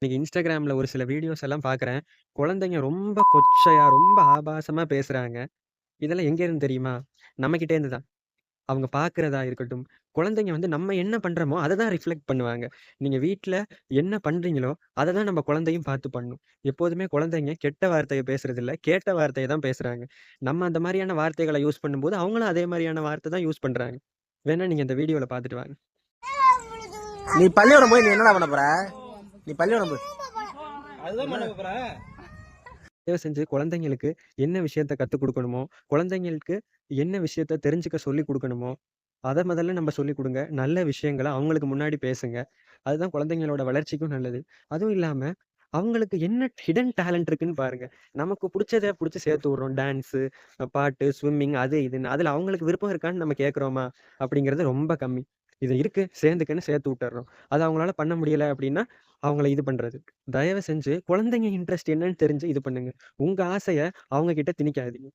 இன்னைக்கு இன்ஸ்டாகிராமில் ஒரு சில வீடியோஸ் எல்லாம் பார்க்குறேன். குழந்தைங்க ரொம்ப கொச்சையா, ரொம்ப ஆபாசமா பேசுறாங்க. இதெல்லாம் எங்கேருந்து தெரியுமா? நம்மகிட்டேருந்து தான். அவங்க பார்க்குறதா இருக்கட்டும், குழந்தைங்க வந்து நம்ம என்ன பண்றோமோ, அதை தான் ரிஃப்ளெக்ட் பண்ணுவாங்க. நீங்க வீட்டில் என்ன பண்றீங்களோ, அதை தான் நம்ம குழந்தையும் பார்த்து பண்ணும். எப்போதுமே குழந்தைங்க கெட்ட வார்த்தைய பேசுறதில்ல, கேட்ட வார்த்தையை தான் பேசுறாங்க. நம்ம அந்த மாதிரியான வார்த்தைகளை யூஸ் பண்ணும்போது, அவங்களும் அதே மாதிரியான வார்த்தை தான் யூஸ் பண்றாங்க. வேணா நீங்க இந்த வீடியோல பார்த்துட்டு வாங்க. நீ பள்ளியோட போய் நீ என்னடா பண்ண போகிற நீ பள்ளிக்கூடம் போய் அதுதான் பண்ண போறேன் தயவு செஞ்சு குழந்தைங்களுக்கு என்ன விஷயத்த கத்துக் குடுக்கணுமோ, குழந்தைங்களுக்கு என்ன விஷயத்த தெரிஞ்சுக்க சொல்லிக் குடுக்கணுமோ, அத முதல்ல நம்ம சொல்லிக் குடுங்க. நல்ல விஷயங்கள அவங்களுக்கு முன்னாடி பேசுங்க. அதுதான் குழந்தைங்களோட வளர்ச்சிக்கும் நல்லது. அதுவும் இல்லாம, அவங்களுக்கு என்ன ஹிடன் டேலண்ட் இருக்குன்னு பாருங்க. நமக்கு புடிச்சத புடிச்சு சேர்த்து விடுறோம். டான்ஸு, பாட்டு, ஸ்விம்மிங் அது இதுன்னு. அதுல அவங்களுக்கு விருப்பம் இருக்கான்னு நம்ம கேட்கிறோமா? அப்படிங்கிறது ரொம்ப கம்மி. இது இருக்கு சேர்ந்துக்கன்னு சேர்த்து விட்டுறோம் அது அவங்களால பண்ண முடியல அப்படின்னா, அவங்கள இது பண்றது. தயவு செஞ்சு குழந்தைங்க இன்ட்ரெஸ்ட் என்னன்னு தெரிஞ்சு இது பண்ணுங்க. உங்க ஆசைய அவங்க கிட்ட திணிக்காதீங்க.